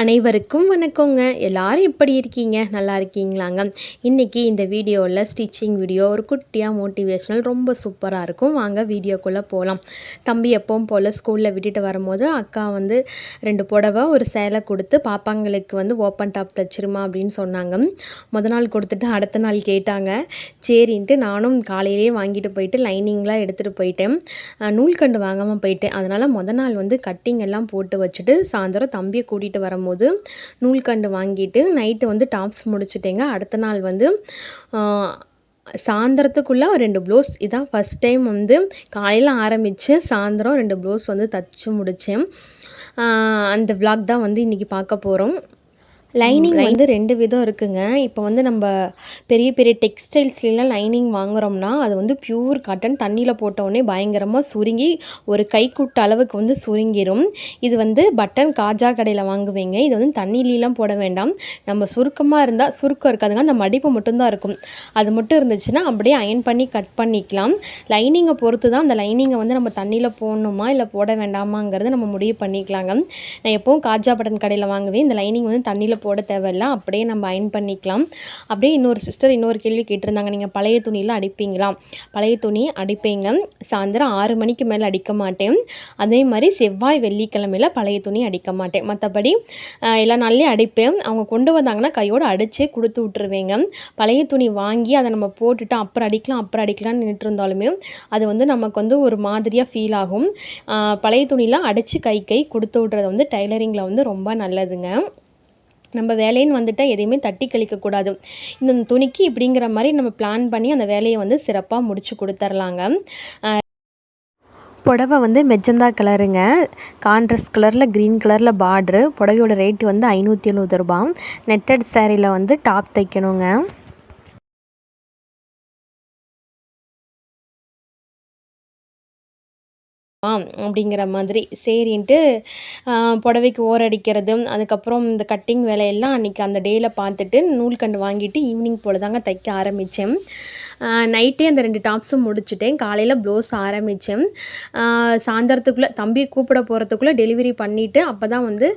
அனைவருக்கும் வணக்கங்க. எல்லாரும் எப்படி இருக்கீங்க? நல்லா இருக்கீங்களாங்க? இன்றைக்கி இந்த வீடியோவில் ஸ்டிச்சிங் வீடியோ ஒரு குட்டியாக மோட்டிவேஷ்னல் ரொம்ப சூப்பராக இருக்கும். வாங்க வீடியோக்குள்ளே போகலாம் தம்பி எப்பவும் போல் ஸ்கூலில் விட்டுட்டு வரும்போது அக்கா வந்து ரெண்டு புடவை ஒரு சேலை கொடுத்து பாப்பாங்களுக்கு வந்து ஓப்பன் டாப் தச்சிருமா அப்படின்னு சொன்னாங்க. முத நாள் கொடுத்துட்டு அடுத்த நாள் கேட்டாங்க. சரின்ட்டு நானும் காலையிலேயே வாங்கிட்டு போயிட்டு லைனிங்லாம் எடுத்துகிட்டு போயிட்டேன். நூல்கண்டு வாங்காமல் போயிட்டேன். அதனால் முத நாள் வந்து கட்டிங் எல்லாம் போட்டு வச்சுட்டு சாயந்தரம் தம்பியை கூட்டிகிட்டு வரும்போது நூல்கண்டு வாங்கிட்டு நைட்டு வந்து டாப்ஸ் முடிச்சிட்டேங்க. அடுத்த நாள் வந்து ஆஹ், சாயந்தரத்துக்குள்ளே ரெண்டு ப்ளவுஸ் இதான் ஃபஸ்ட் டைம் வந்து காலையில் ஆரம்பித்து சாயந்தரம் ரெண்டு ப்ளவுஸ் வந்து தச்சு முடித்தேன் அந்த vlog தான் வந்து இன்றைக்கி பார்க்க போகிறோம் லைனிங் வந்து ரெண்டு விதம் இருக்குங்க. இப்போ வந்து நம்ம பெரிய பெரிய டெக்ஸ்டைல்ஸ்லாம் லைனிங் வாங்குறோம்னா அது வந்து பியூர் காட்டன் தண்ணியில் போட்டோடனே பயங்கரமாக சுருங்கி ஒரு கைக்குட்ட அளவுக்கு வந்து சுருங்கிரும். இது வந்து பட்டன் காஜா கடையில் வாங்குவீங்க. இது வந்து தண்ணியிலாம் போட வேண்டாம். நம்ம சுருக்கமாக இருந்தால் சுருக்கம் இருக்காதுங்க. அந்த மடிப்பு மட்டும்தான் இருக்கும். அது மட்டும் இருந்துச்சுன்னா அப்படியே அயன் பண்ணி கட் பண்ணிக்கலாம். லைனிங்கை பொறுத்து தான் அந்த லைனிங்கை வந்து நம்ம தண்ணியில் போடணுமா இல்லை போட வேண்டாமாங்கிறத நம்ம முடிவு பண்ணிக்கலாங்க. நான் எப்போவும் காஜா பட்டன் கடையில் வாங்குவேன். இந்த லைனிங் வந்து தண்ணியில் போட தேவையில்ல அப்படியே நம்ம அயன் பண்ணிக்கலாம். அப்படியே இன்னொரு சிஸ்டர் இன்னொரு கேள்வி கேட்டிருந்தாங்க நீங்கள் பழைய துணியெலாம் அடிப்பீங்களா? பழைய துணி அடிப்பீங்க. சாயந்தரம் ஆறு மணிக்கு மேலே அடிக்க மாட்டேன். அதே மாதிரி செவ்வாய் வெள்ளிக்கிழமையில பழைய துணி அடிக்க மாட்டேன். மற்றபடி எல்லா நாள்லேயும் அடிப்பேன். அவங்க கொண்டு வந்தாங்கன்னா கையோடு அடித்தே கொடுத்து விட்டுருவேங்க. பழைய துணி வாங்கி அதை நம்ம போட்டுட்டு அப்புறம் அடிக்கலாம் அப்புறம் அடிக்கலாம்னு நின்றுட்டு இருந்தாலுமே அது வந்து நமக்கு வந்து ஒரு மாதிரியாக ஃபீல் ஆகும். பழைய துணியெலாம் அடித்து கை கை கொடுத்து விட்றது வந்து டைலரிங்கில் வந்து ரொம்ப நல்லதுங்க. நம்ம வேலைன்னு வந்துட்டால் எதையுமே தட்டி கழிக்கக்கூடாது இந்த துணிக்கு இப்படிங்கிற மாதிரி நம்ம பிளான் பண்ணி அந்த வேலையை வந்து சிறப்பாக முடிச்சு கொடுத்துர்லாங்க. புடவை வந்து மெஜந்தா கலருங்க. கான்ட்ரஸ்ட் கலரில் க்ரீன் கலரில் பார்ட்ரு புடவையோட ரேட்டு வந்து ஐநூற்றி எழுபது ரூபாய். நெட்டட் சேரீயில் வந்து டாப் தைக்கணுங்க. ஆ அப்படிங்கிற மாதிரி சரின்ட்டு புடவைக்கு ஓரடிக்கிறதும் அதுக்கப்புறம் இந்த கட்டிங் வேலையெல்லாம் அன்றைக்கி அந்த டேயில் பார்த்துட்டு நூல்கண்டு வாங்கிட்டு ஈவினிங் போல் தாங்க தைக்க ஆரம்பித்தேன் நைட்டே அந்த ரெண்டு டாப்ஸும் முடிச்சுட்டேன். காலையில் ப்ளவுஸ் ஆரம்பித்தேன் சாயந்தரத்துக்குள்ளே தம்பி கூப்பிட போகிறதுக்குள்ளே டெலிவரி பண்ணிவிட்டு அப்போ தான் வந்து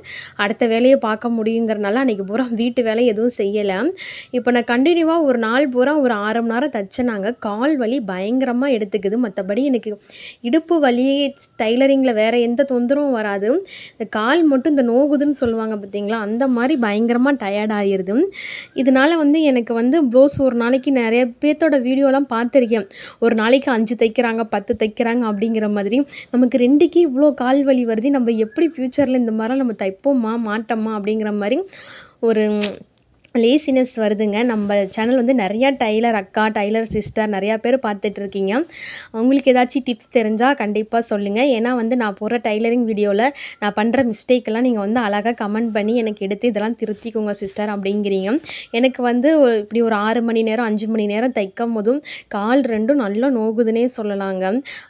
அடுத்த வேலையை பார்க்க முடியுங்கிறனால அன்றைக்கி பூரா வீட்டு வேலை எதுவும் செய்யலை. இப்போ நான் கண்டினியூவாக ஒரு நாள் பூரா ஒரு ஆறு மணி நேரம் தைச்சேனாங்க கால் வலி பயங்கரமாக எடுத்துக்குது. மற்றபடி எனக்கு இடுப்பு வலி டைலரிங்கில் வேறு எந்த தொந்தரவும் வராது. இந்த கால் மட்டும் இந்த நோகுதுன்னு சொல்லுவாங்க பார்த்தீங்களா அந்த மாதிரி பயங்கரமாக டயர்ட் ஆகிருது இதனால வந்து எனக்கு வந்து ப்ளவுஸ் ஒரு நாளைக்கு நிறைய பேர்த்தோட வீடியோலாம் பார்த்துருக்கேன். ஒரு நாளைக்கு அஞ்சு தைக்கிறாங்க பத்து தைக்கிறாங்க அப்படிங்கிற மாதிரி நமக்கு ரெண்டுக்கு இவ்வளோ கால் வலி வருது. நம்ம எப்படி ஃப்யூச்சரில் இந்த மாதிரிலாம் நம்ம தைப்போமா மாட்டோமா அப்படிங்கிற மாதிரி ஒரு லேசினஸ் வருதுங்க. நம்ம சேனல் வந்து நிறையா டைலர் அக்கா டைலர் சிஸ்டர் நிறையா பேர் பார்த்துட்ருக்கீங்க. உங்களுக்கு ஏதாச்சும் டிப்ஸ் தெரிஞ்சால் கண்டிப்பாக சொல்லுங்கள் ஏன்னா வந்து நான் போகிற டைலரிங் வீடியோவில் நான் பண்ணுற மிஸ்டேக்கெல்லாம் நீங்கள் வந்து அழகாக கமெண்ட் பண்ணி எனக்கு எடுத்து இதெல்லாம் திருத்திக்கோங்க சிஸ்டர் அப்படிங்கிறீங்க. எனக்கு வந்து இப்படி ஒரு ஆறு மணி நேரம் அஞ்சு மணி நேரம் தைக்கும் போதும் கால் ரெண்டும் நல்லா நோகுதுன்னே சொல்லலாங்க.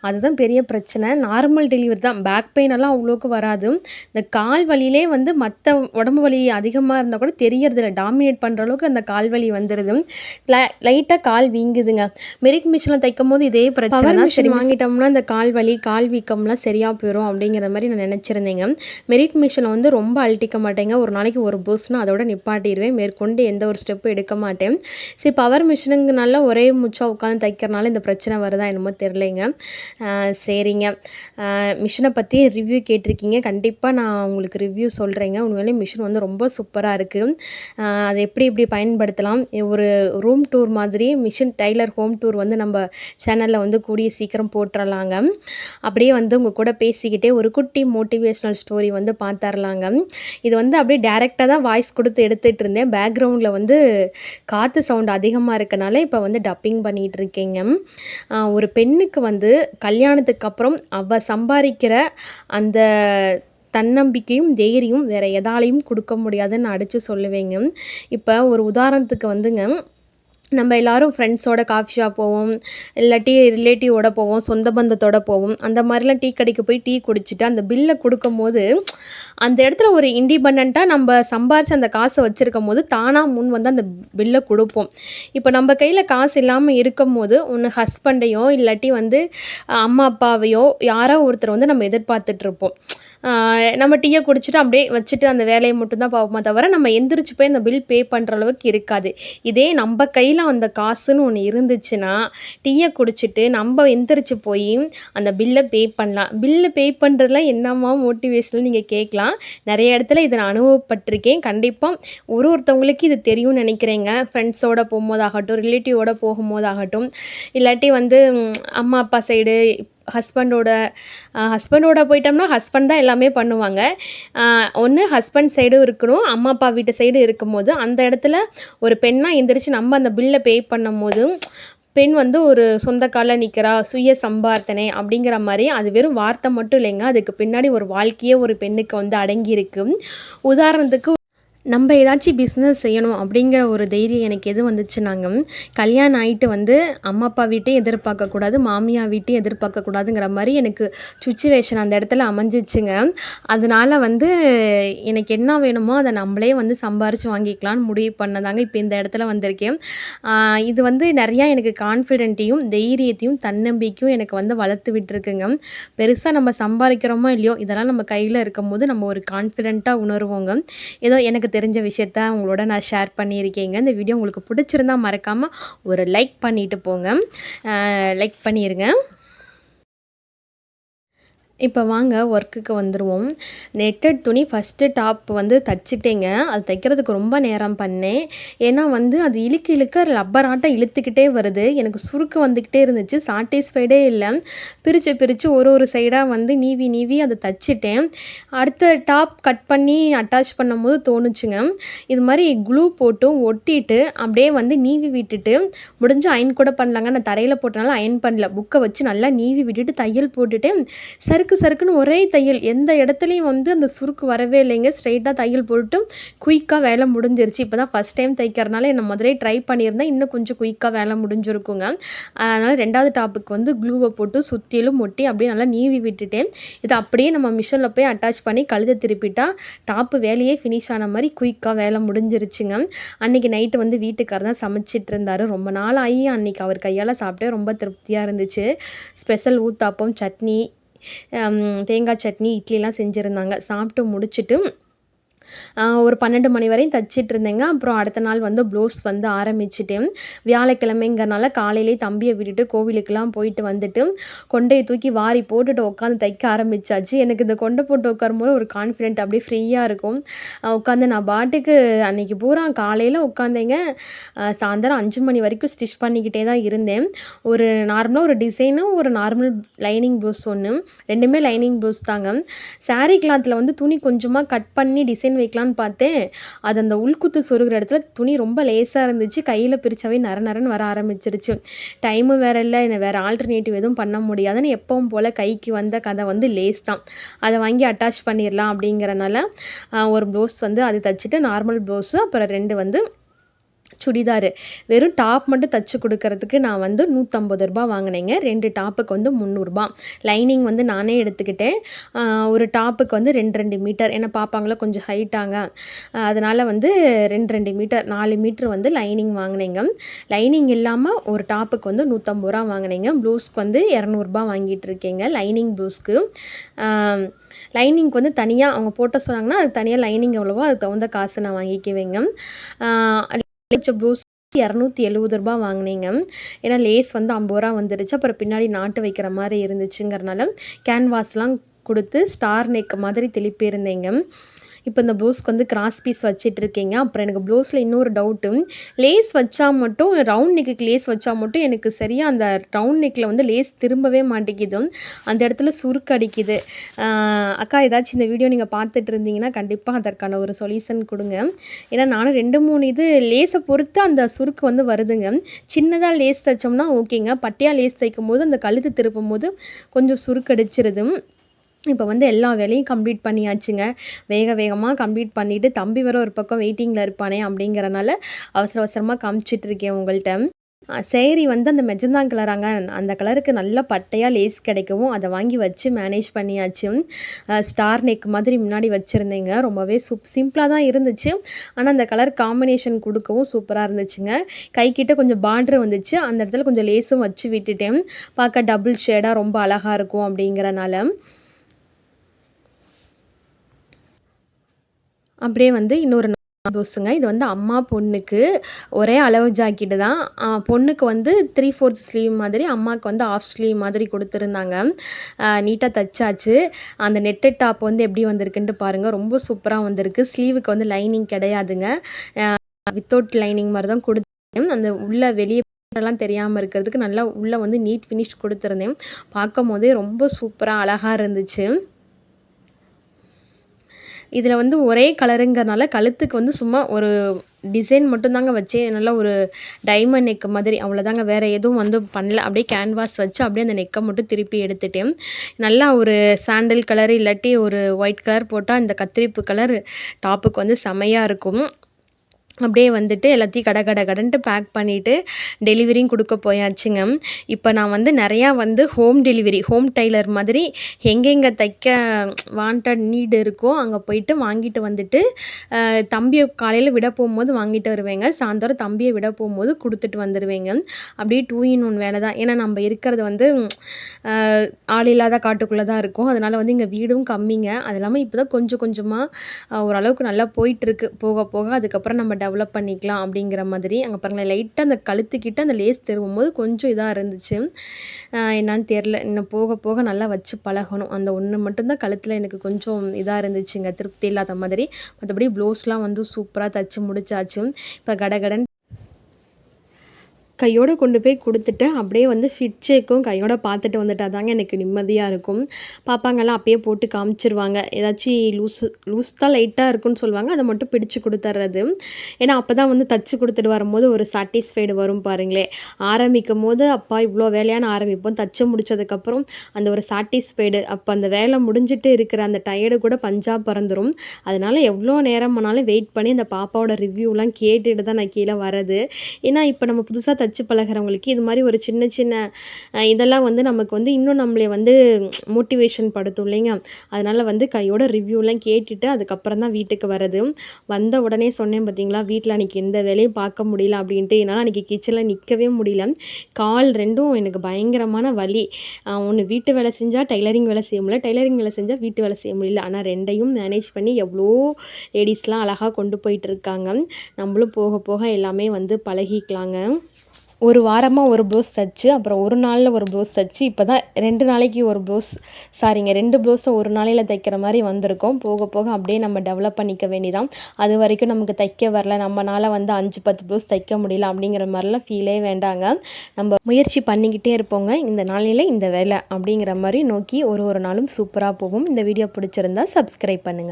அதுதான் பெரிய பிரச்சனை. நார்மல் டெலிவரி தான். பேக் பெயின் எல்லாம் அவ்வளோக்கு வராது. இந்த கால் வலியிலே வந்து மற்ற உடம்பு வலி அதிகமாக இருந்தால் கூட தெரியறதில்ல. டாமினேட் பண்ணுற அளவுக்கு அந்த கால் வலி வந்துடுது லைட்டாக கால் வீங்குதுங்க. மெரிட் மிஷினில் தைக்கும் போது இதே பிரச்சனை சரி வாங்கிட்டோம்னா இந்த கால் வலி கால் வீக்கம்லாம் சரியாக போயிடும் அப்படிங்கிற மாதிரி நான் நினச்சிருந்தேங்க. மெரிட் மிஷினை வந்து ரொம்ப அழட்டிக்க மாட்டேங்க. ஒரு நாளைக்கு ஒரு புஸ்னால் அதோட நிப்பாட்டிடுவேன். மேற்கொண்டு எந்த ஒரு ஸ்டெப்பும் எடுக்க மாட்டேன். சரி பவர் மிஷினுங்கனால ஒரே முச்சாக உட்காந்து தைக்கிறனால இந்த பிரச்சனை வருதா என்னமோ தெரிலைங்க சரிங்க. மிஷினை பற்றி ரிவ்யூ கேட்டிருக்கீங்க. கண்டிப்பாக நான் உங்களுக்கு ரிவ்யூ சொல்கிறேங்க உண்மையிலே மிஷின் வந்து ரொம்ப சூப்பராக இருக்குது அதை எப்படி எப்படி பயன்படுத்தலாம்? ஒரு ரூம் டூர் மாதிரி மிஷின் டைலர் ஹோம் டூர் வந்து நம்ம சேனலில் வந்து கூடிய சீக்கிரம் போட்டுறலாங்க. அப்படியே வந்து உங்கள் கூட பேசிக்கிட்டே ஒரு குட்டி மோட்டிவேஷ்னல் ஸ்டோரி வந்து பார்த்துர்லாங்க இது வந்து அப்படியே டேரெக்டாக தான் வாய்ஸ் கொடுத்து எடுத்துகிட்டு இருந்தேன். பேக்ரவுண்டில் வந்து காற்று சவுண்ட் அதிகமாக இருக்கனால இப்போ வந்து டப்பிங் பண்ணிகிட்டு இருக்கேங்க ஒரு பெண்ணுக்கு வந்து கல்யாணத்துக்கு அப்புறம் அவள் சம்பாதிக்கிற அந்த தன்னம்பிக்கையும் தைரியம் வேற எதாலையும் கொடுக்க முடியாதுன்னு நான் அடித்து சொல்லுவேங்க. இப்போ ஒரு உதாரணத்துக்கு வந்துங்க. நம்ம எல்லாரும் ஃப்ரெண்ட்ஸோட காஃபி ஷாப் போவோம். இல்லாட்டி ரிலேட்டிவோட போவோம். சொந்த பந்தத்தோட போவோம். அந்த மாதிரிலாம் டீ கடைக்கு போய் டீ குடிச்சிட்டு அந்த பில்லை கொடுக்கும்போது அந்த இடத்துல ஒரு இண்டிபெண்ட்டாக நம்ம சம்பாரித்து அந்த காசை வச்சுருக்கும் போது தானாக முன் வந்து அந்த பில்லை கொடுப்போம். இப்போ நம்ம கையில் காசு இல்லாமல் இருக்கும் போது ஒன்று ஹஸ்பண்டையோ இல்லாட்டி வந்து அம்மா அப்பாவையோ யாரோ ஒருத்தர் வந்து நம்ம எதிர்பார்த்துட்ருப்போம் நம்ம டீயை குடிச்சிட்டு அப்படியே வச்சுட்டு அந்த வேலையை மட்டும்தான் பார்ப்போமே தவிர நம்ம எந்திரிச்சு போய் அந்த பில் பே பண்ணுற அளவுக்கு இருக்காது. இதே நம்ம கையில் அந்த காசுன்னு ஒன்று இருந்துச்சுன்னா டீயை குடிச்சிட்டு நம்ம எந்திரிச்சு போய் அந்த பில்லை பே பண்ணலாம். பில்லு பே பண்ணுறதுல என்னம்மா மோட்டிவேஷனல் நீங்கள் கேட்கலாம். நிறைய இடத்துல இதை நான் அனுபவப்பட்டிருக்கேன். கண்டிப்பாக ஒரு ஒருத்தவங்களுக்கு இது தெரியும்னு நினைக்கிறேங்க. ஃப்ரெண்ட்ஸோட போகும்போதாகட்டும் ரிலேட்டிவோட போகும்போதாகட்டும். இல்லாட்டி வந்து அம்மா அப்பா சைடு ஹஸ்பண்டோட ஹஸ்பண்டோட போயிட்டோம்னா ஹஸ்பண்ட் தான் எல்லாமே பண்ணுவாங்க. ஒன்று ஹஸ்பண்ட் சைடும் இருக்கணும் அம்மா அப்பா வீட்டு சைடு இருக்கும்போது அந்த இடத்துல ஒரு பெண்ணாக எந்திரிச்சு நம்ம அந்த பில்லை பே பண்ணும் போதும் பெண் வந்து ஒரு சொந்த காலில் நிற்கிறா சுய சம்பார்த்தனை அப்படிங்கிற மாதிரி அது வெறும் வார்த்தை மட்டும் இல்லைங்க. அதுக்கு பின்னாடி ஒரு வாழ்க்கையே ஒரு பெண்ணுக்கு வந்து அடங்கியிருக்கு உதாரணத்துக்கு நம்ம ஏதாச்சும் பிஸ்னஸ் செய்யணும் அப்படிங்கிற ஒரு தைரியம் எனக்கு எது வந்துச்சுனாங்க கல்யாணம் ஆகிட்டு வந்து அம்மா அப்பா வீட்டையும் எதிர்பார்க்கக்கூடாது மாமியார் வீட்டையும் எதிர்பார்க்கக்கூடாதுங்கிற மாதிரி எனக்கு சுச்சுவேஷன் அந்த இடத்துல அமைஞ்சிச்சுங்க. அதனால் வந்து எனக்கு என்ன வேணுமோ அதை நம்மளே வந்து சம்பாரித்து வாங்கிக்கலாம்னு முடிவு பண்ணதாங்க இப்போ இந்த இடத்துல வந்திருக்கேன். இது வந்து நிறையா எனக்கு கான்ஃபிடென்ட்டையும் தைரியத்தையும் தன்னம்பிக்கையும் எனக்கு வந்து வளர்த்து விட்டுருக்குங்க. பெருசாக நம்ம சம்பாதிக்கிறோமோ இல்லையோ இதெல்லாம் நம்ம கையில் இருக்கும்போது நம்ம ஒரு கான்ஃபிடென்ட்டாக உணர்வோங்க. ஏதோ எனக்கு தெரிஞ்ச விஷயத்த உங்களோட நான் ஷேர் பண்ணியிருக்கேங்க. இந்த வீடியோ உங்களுக்கு பிடிச்சிருந்தா மறக்காமல் ஒரு லைக் பண்ணிட்டு போங்க. லைக் பண்ணிடுங்க இப்போ வாங்க ஒர்க்குக்கு வந்துடுவோம் நெட்டட் துணி ஃபஸ்ட்டு டாப் வந்து தைச்சிட்டேங்க அது தைக்கிறதுக்கு ரொம்ப நேரம் பண்ணேன். ஏன்னா வந்து அது இழுக்க இழுக்க ரப்பராட்டம் இழுத்துக்கிட்டே வருது. எனக்கு சுருக்கு வந்துக்கிட்டே இருந்துச்சு. சாட்டிஸ்ஃபைடே இல்லை. பிரித்து பிரித்து ஒரு ஒரு சைடாக வந்து நீவி நீவி அதை தைச்சிட்டேன். அடுத்த டாப் கட் பண்ணி அட்டாச் பண்ணும்போது தோணுச்சுங்க. இது மாதிரி க்ளூ போட்டும் ஒட்டிட்டு அப்படியே வந்து நீவி விட்டுட்டு முடிஞ்சு அயன் கூட பண்ணலாங்க. நான் தரையில் போட்டனால அயன் பண்ணல. புக்கை வச்சு நல்லா நீவி விட்டுட்டு தையல் போட்டுட்டு சறுக்கு சறுக்குன்னு ஒரே தையல். எந்த இடத்துலையும் வந்து அந்த சுருக்கு வரவே இல்லைங்க. ஸ்ட்ரைட்டாக தையல் போட்டு குயிக்காக வேலை முடிஞ்சிருச்சு. இப்போ தான் ஃபஸ்ட் டைம் தைக்கிறனால என்ன முதலே ட்ரை பண்ணியிருந்தேன். இன்னும் கொஞ்சம் குயிக்காக வேலை முடிஞ்சிருக்குங்க. அதனால் ரெண்டாவது டாப்புக்கு வந்து க்ளூவை போட்டு சுற்றிலும் ஒட்டி அப்படியே நல்லா நீவி விட்டுட்டேன். இது அப்படியே நம்ம மிஷினில் போய் அட்டாச் பண்ணி கழுதை திருப்பிட்டா டாப்பு வேலையே ஃபினிஷ் ஆன மாதிரி குயிக்காக வேலை முடிஞ்சிருச்சுங்க. அன்றைக்கி நைட்டு வந்து வீட்டுக்காரர் தான் சமைச்சிட்டு இருந்தார். ரொம்ப நாள் ஆகி அன்றைக்கி அவர் கையால் சாப்பிட்டே ரொம்ப திருப்தியாக இருந்துச்சு. ஸ்பெஷல் ஊத்தாப்பம் சட்னி தேங்காய் சட்னி இட்லிலாம் செஞ்சுருந்தாங்க. சாப்பிட்டு முடிச்சுட்டு ஒரு பன்னெண்டு மணி வரையும் தச்சிட்டு இருந்தேங்க அப்புறம் அடுத்த நாள் வந்து ப்ளவுஸ் வந்து ஆரம்பிச்சிட்டேன் வியாழக்கிழமைங்கிறனால காலையிலே தம்பியை விட்டுட்டு கோவிலுக்கெல்லாம் போயிட்டு வந்துட்டு கொண்டையை தூக்கி வாரி போட்டுட்டு உட்காந்து தைக்க ஆரம்பிச்சாச்சு. எனக்கு இந்த கொண்டை போட்டு உட்காரும்போது ஒரு கான்ஃபிடென்ட் அப்படியே ஃப்ரீயாக இருக்கும். உட்காந்து நான் பாட்டுக்கு அன்னைக்கு பூரா காலையில் உட்காந்தேங்க. சாயந்தரம் அஞ்சு மணி வரைக்கும் ஸ்டிச் பண்ணிக்கிட்டே தான் இருந்தேன். ஒரு நார்மலாக ஒரு டிசைனும் ஒரு நார்மல் லைனிங் ப்ளவுஸ் ஒன்று ரெண்டுமே லைனிங் ப்ளவுஸ் தாங்க. சாரீ கிளாத்தில் வந்து துணி கொஞ்சமாக கட் பண்ணி டிசைன் வைக்கலான்னு பார்த்தேன். அது அந்த உள்குத்து சொருகிற இடத்துல துணி ரொம்ப லேசாக இருந்துச்சு. கையில் பிரித்தாவே நர நரன்னு வர ஆரம்பிச்சிருச்சு. டைமும் வேற இல்லை. என்னை வேறு ஆல்டர்னேட்டிவ் எதுவும் பண்ண முடியாதுன்னு எப்பவும் போல் கைக்கு வந்த கதை வந்து லேஸ் தான். அதை வாங்கி அட்டாச் பண்ணிடலாம் அப்படிங்கிறனால ஒரு ப்ளவுஸ் வந்து அது தைச்சிட்டு நார்மல் ப்ளவுஸு அப்புறம் ரெண்டு வந்து சுடிதாரு. வெறும் டாப் மட்டும் தைச்சி கொடுக்கறதுக்கு நான் வந்து நூற்றம்பது ரூபா வாங்கினேங்க. ரெண்டு டாப்புக்கு வந்து முந்நூறுபா. லைனிங் வந்து நானே எடுத்துக்கிட்டேன். ஒரு டாப்புக்கு வந்து ரெண்டு ரெண்டு மீட்டர் ஏன்னா பாப்பாங்கள கொஞ்சம் ஹைட்டாங்க அதனால் வந்து ரெண்டு ரெண்டு மீட்டர் நாலு மீட்ரு வந்து லைனிங் வாங்கினேங்க. லைனிங் இல்லாமல் ஒரு டாப்புக்கு வந்து நூற்றம்பது ரூபா வாங்கினேங்க. ப்ளூஸ்க்கு வந்து இரநூறுபா வாங்கிட்டு இருக்கேங்க. லைனிங் ப்ளூஸ்க்கு லைனிங்க்கு வந்து தனியாக அவங்க போட்ட சொன்னாங்கன்னா அது தனியாக லைனிங் எவ்வளவோ அதுக்கு தகுந்த காசு நான் வாங்கிக்குவேங்க. வச்ச ப்ளூஸ் இரநூத்தி எழுபது ரூபா வாங்கினீங்க. ஏன்னா லேஸ் வந்து ஐம்பது ரூபா வந்துடுச்சு அப்புறம் பின்னாடி நாட்டு வைக்கிற மாதிரி இருந்துச்சுங்கிறனால கேன்வாஸ்லாம் கொடுத்து ஸ்டார் நெக் மாதிரி திருப்பியிருந்தீங்க இப்போ இந்த ப்ளவுஸ்க்கு வந்து கிராஸ் பீஸ் வச்சுட்டு இருக்கீங்க அப்புறம் எனக்கு ப்ளவுஸில் இன்னொரு டவுட்டு லேஸ் வச்சா மட்டும் ரவுண்ட் நெக்குக்கு லேஸ் வச்சா மட்டும் எனக்கு சரியாக அந்த ரவுண்ட் நெக்கில் வந்து லேஸ் திரும்பவே மாட்டேங்குது. அந்த இடத்துல சுருக்கு அடிக்குது. அக்கா ஏதாச்சும் இந்த வீடியோ நீங்கள் பார்த்துட்டு இருந்தீங்கன்னா கண்டிப்பாக அதற்கான ஒரு சொல்யூஷன் கொடுங்க. ஏன்னா நானும் ரெண்டு மூணு இது லேஸை பொறுத்து அந்த சுருக்கு வந்து வருதுங்க. சின்னதாக லேஸ் தைச்சோம்னா ஓகேங்க. பட்டையாக லேஸ் தைக்கும் போது அந்த கழுத்து திருப்பும் போது கொஞ்சம் சுருக்கடிச்சிருது இப்போ வந்து எல்லா வேலையும் கம்ப்ளீட் பண்ணியாச்சுங்க. வேக வேகமாக கம்ப்ளீட் பண்ணிவிட்டு தம்பி வர ஒரு பக்கம் வெயிட்டிங்கில் இருப்பானே அப்படிங்கிறனால அவசர அவசரமாக காமிச்சிட்டு இருக்கேன் உங்கள்கிட்ட சேரீ வந்து அந்த மெஜந்தா கலராங்க அந்த கலருக்கு நல்ல பட்டையாக லேஸ் கிடைக்கவும் அதை வாங்கி வச்சு மேனேஜ் பண்ணியாச்சு. ஸ்டார் நெக் மாதிரி முன்னாடி வச்சுருந்தேங்க. ரொம்பவே சூப் சிம்பிளாக தான் இருந்துச்சு. ஆனால் அந்த கலர் காம்பினேஷன் கொடுக்கவும் சூப்பராக இருந்துச்சுங்க. கைக்கிட்ட கொஞ்சம் பார்டர் வந்துச்சு. அந்த இடத்துல கொஞ்சம் லேஸும் வச்சு விட்டுட்டேன். பார்க்க டபுள் ஷேடாக ரொம்ப அழகாக இருக்கும் அப்படிங்கிறனால. அப்படியே வந்து இன்னொரு தோசுங்க. இது வந்து அம்மா பொண்ணுக்கு ஒரே அளவு ஜாக்கெட்டு தான். பொண்ணுக்கு வந்து த்ரீ ஃபோர்த் ஸ்லீவ் மாதிரி அம்மாவுக்கு வந்து ஆஃப் ஸ்லீவ் மாதிரி கொடுத்துருந்தாங்க. நீட்டாக தைச்சாச்சு. அந்த நெட்டு டாப் வந்து எப்படி வந்திருக்குன்ட்டு பாருங்கள் ரொம்ப சூப்பராக வந்திருக்கு. ஸ்லீவுக்கு வந்து லைனிங் கிடையாதுங்க. வித்தவுட் லைனிங் மாதிரி தான் கொடுத்தேன் அந்த உள்ள வெளியே எல்லாம் தெரியாமல் இருக்கிறதுக்கு நல்லா உள்ளே வந்து நீட் ஃபினிஷ் கொடுத்துருந்தேன். பார்க்கும் போதே ரொம்ப சூப்பராக அழகாக இருந்துச்சு. இதில் வந்து ஒரே கலருங்கிறனால கழுத்துக்கு வந்து சும்மா ஒரு டிசைன் மட்டும்தாங்க வச்சு நல்லா ஒரு டைமண்ட் நெக் மாதிரி அவ்வளோதாங்க வேறு எதுவும் வந்து பண்ணல. அப்படியே கேன்வாஸ் வச்சு அப்படியே அந்த நெக்கை மட்டும் திருப்பி எடுத்துட்டேன் நல்லா ஒரு சாண்டல் கலர் இல்லாட்டி ஒரு ஒயிட் கலர் போட்டால் இந்த கத்திரிப்பு கலர் டாப்புக்கு வந்து செமையாக இருக்கும். அப்படியே வந்துட்டு எல்லாத்தையும் கட கட கடன்ட்டு பேக் பண்ணிவிட்டு டெலிவரியும் கொடுக்க போயாச்சுங்க. இப்போ நான் வந்து நிறையா வந்து ஹோம் டெலிவரி ஹோம் டெய்லர் மாதிரி எங்கெங்கே தைக்க வாண்டட் நீடு இருக்கோ அங்கே போயிட்டு வாங்கிட்டு வந்துட்டு தம்பியை காலையில் விட போகும்போது வாங்கிட்டு வருவேங்க. சாயந்தரம் தம்பியை விட போகும்போது கொடுத்துட்டு வந்துடுவேங்க அப்படியே டூ இன் ஒன் வேலை தான். ஏன்னா நம்ம இருக்கிறது வந்து ஆள் இல்லாத காட்டுக்குள்ளே தான் இருக்கும். அதனால் வந்து இங்கே வீடும் கம்மிங்க. அது இல்லாமல் இப்போ தான் கொஞ்சம் கொஞ்சமாக ஓரளவுக்கு நல்லா போயிட்டுருக்கு போக போக அதுக்கப்புறம் நம்ம டெவலப் பண்ணிக்கலாம் அப்படிங்கிற மாதிரி அங்கே பாருங்களேன் லைட்டாக அந்த கழுத்துக்கிட்ட அந்த லேஸ் திருவும் போது கொஞ்சம் இதாக இருந்துச்சு. என்னான்னு தெரில இன்னும் போக போக நல்லா வச்சு பழகணும். அந்த ஒன்று மட்டும்தான் கழுத்தில் எனக்கு கொஞ்சம் இதாக இருந்துச்சுங்க திருப்தி இல்லாத மாதிரி. மற்றபடி ப்ளவுஸ்லாம் வந்து சூப்பராக தைச்சி முடிச்சாச்சு. இப்போ கடகடன் கையோடு கொண்டு போய் கொடுத்துட்டு அப்படியே வந்து ஃபிட் செக்கும் கையோட பார்த்துட்டு வந்துட்டா தாங்க எனக்கு நிம்மதியாக இருக்கும். பாப்பாங்கெல்லாம் அப்பயே போட்டு காமிச்சிருவாங்க. ஏதாச்சும் லூஸ் லூஸ் தான் லைட்டாக இருக்குன்னு சொல்லுவாங்க. அதை மட்டும் பிடிச்சு கொடுத்துட்றது ஏன்னா அப்போ தான் வந்து தச்சு கொடுத்துட்டு வரும்போது ஒரு சாட்டிஸ்ஃபைடு வரும் பாருங்களேன் ஆரம்பிக்கும் போது அப்பா இவ்வளோ வேலையான ஆரம்பிப்போம். தச்சு முடிச்சதுக்கப்புறம் அந்த ஒரு சாட்டிஸ்ஃபைடு அப்போ அந்த வேலை முடிஞ்சிட்டு இருக்கிற அந்த டயர்டு கூட பஞ்சாப் பறந்துடும் அதனால் எவ்வளோ நேரம் ஆனாலும் வெயிட் பண்ணி அந்த பாப்பாவோட ரிவ்யூலாம் கேட்டுட்டு தான் நான் கீழே வரது ஏன்னா இப்போ நம்ம புதுசாக வச்சு பழகிறவங்களுக்கு இது மாதிரி ஒரு சின்ன சின்ன இதெல்லாம் வந்து நமக்கு வந்து இன்னும் நம்மளை வந்து மோட்டிவேஷன் படுத்தும் இல்லைங்க. அதனால் வந்து கையோட ரிவ்யூலாம் கேட்டுட்டு அதுக்கப்புறம் தான் வீட்டுக்கு வர்றது. வந்த உடனே சொன்னேன் பார்த்தீங்களா வீட்டில் அன்றைக்கி எந்த வேலையும் பார்க்க முடியல அப்படின்ட்டு. என்னால் அன்றைக்கி கிச்சனில் நிற்கவே முடியல. கால் ரெண்டும் எனக்கு பயங்கரமான வலி. ஒன்று வீட்டு வேலை செஞ்சால் டைலரிங் வேலை செய்ய முடியல டைலரிங் வேலை செஞ்சால் வீட்டு வேலை செய்ய முடியல. ஆனால் ரெண்டையும் மேனேஜ் பண்ணி எவ்வளோ லேடிஸ்லாம் அழகாக கொண்டு போயிட்டு இருக்காங்க. நம்மளும் போக போக எல்லாமே வந்து பழகிக்கலாங்க. ஒரு வாரமாக ஒரு ப்ளவுஸ் தைச்சு அப்புறம் ஒரு நாளில் ஒரு ப்ளவுஸ் தைச்சு இப்போ தான் ரெண்டு நாளைக்கு ஒரு ப்ளவுஸ் சாரிங்க ரெண்டு ப்ளவுஸை ஒரு நாளையில் தைக்கிற மாதிரி வந்திருக்கோம். போக போக அப்படியே நம்ம டெவலப் பண்ணிக்க வேண்டிதான் அது வரைக்கும் நமக்கு தைக்க வரல. நம்மளால் வந்து அஞ்சு பத்து ப்ளவுஸ் தைக்க முடியல அப்படிங்கிற மாதிரிலாம் ஃபீலே வேண்டாங்க. நம்ம முயற்சி பண்ணிக்கிட்டே இருப்போங்க. இந்த நாளையில் இந்த வேலை அப்படிங்கிற மாதிரி நோக்கி ஒரு ஒரு நாளும் சூப்பராக போகும். இந்த வீடியோ பிடிச்சிருந்தா சப்ஸ்கிரைப் பண்ணுங்கள்